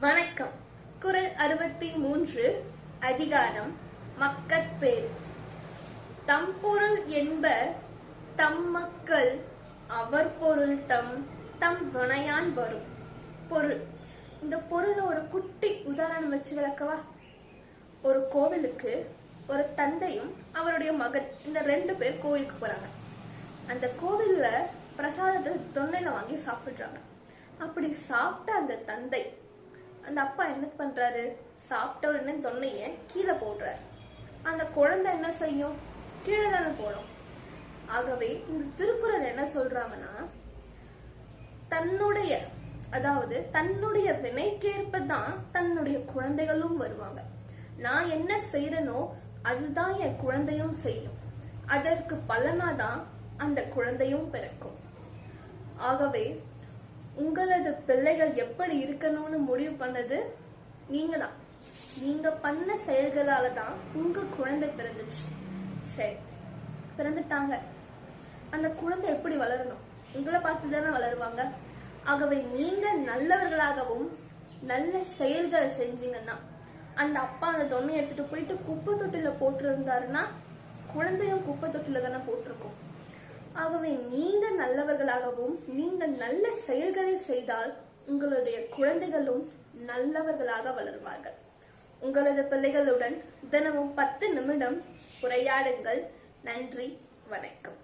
வணக்கம். குரல் அறுபத்தி மூன்று அதிகாரம் மக்கட்பேர் தம் பொருள் என்ப தம் மக்கள் அவர் பொருள் தம் தம் வினையான் வரும். பொருள். இந்த பொருள் ஒரு குட்டி உதாரணம் வச்சு விளக்கவா? ஒரு கோவிலுக்கு ஒரு தந்தையும் அவருடைய மகன் இந்த ரெண்டு பேர் கோவிலுக்கு போறாங்க. அந்த கோவில்ல பிரசாதத்தை தொன்னையில வாங்கி சாப்பிடுறாங்க. அப்படி சாப்பிட்ட அந்த தந்தை அந்த அப்பா என்ன பண்றாரு? சாப்பிட்ட உடனே தொன்னைய கீழே போடுறாரு. அந்த குழந்தை என்ன செய்யும்? கீழே தானே போடும். ஆகவே இந்த திருக்குறள் என்ன சொல்றாங்கன்னா தன்னுடைய அதாவது தன்னுடைய வினைக்கேற்ப தான் தன்னுடைய குழந்தைகளும் வருவாங்க. நான் என்ன செய்யறனோ அதுதான் என் குழந்தையும் செய்யும். அதற்கு பலனாதான் அந்த குழந்தையும் பிறக்கும். ஆகவே உங்களது பிள்ளைகள் எப்படி இருக்கணும்னு முடிவு பண்ணது நீங்க தான் நீங்க பண்ண செயல்களால தான் உங்க குழந்தை பிறந்துச்சு. சரி பிறந்துட்டாங்க. அந்த குழந்தை எப்படி வளரணும்? உங்களை பார்த்து தானே வளருவாங்க. ஆகவே நீங்க நல்லவர்களாகவும் நல்ல செயல்களை செஞ்சீங்கன்னா அந்த அப்பா அந்த தொன்மையை எடுத்துட்டு போயிட்டு குப்பை தொட்டில போட்டிருந்தாருன்னா குழந்தையும் குப்பை தொட்டில தானே போட்டிருக்கோம். ஆகவே நீங்கள் நல்லவர்களாகவும் நீங்கள் நல்ல செயல்களை செய்தால் உங்களுடைய குழந்தைகளும் நல்லவர்களாக வளருவார்கள். உங்களது பிள்ளைகளுடன் தினமும் பத்து நிமிடம் உரையாடுங்கள். நன்றி வணக்கம்.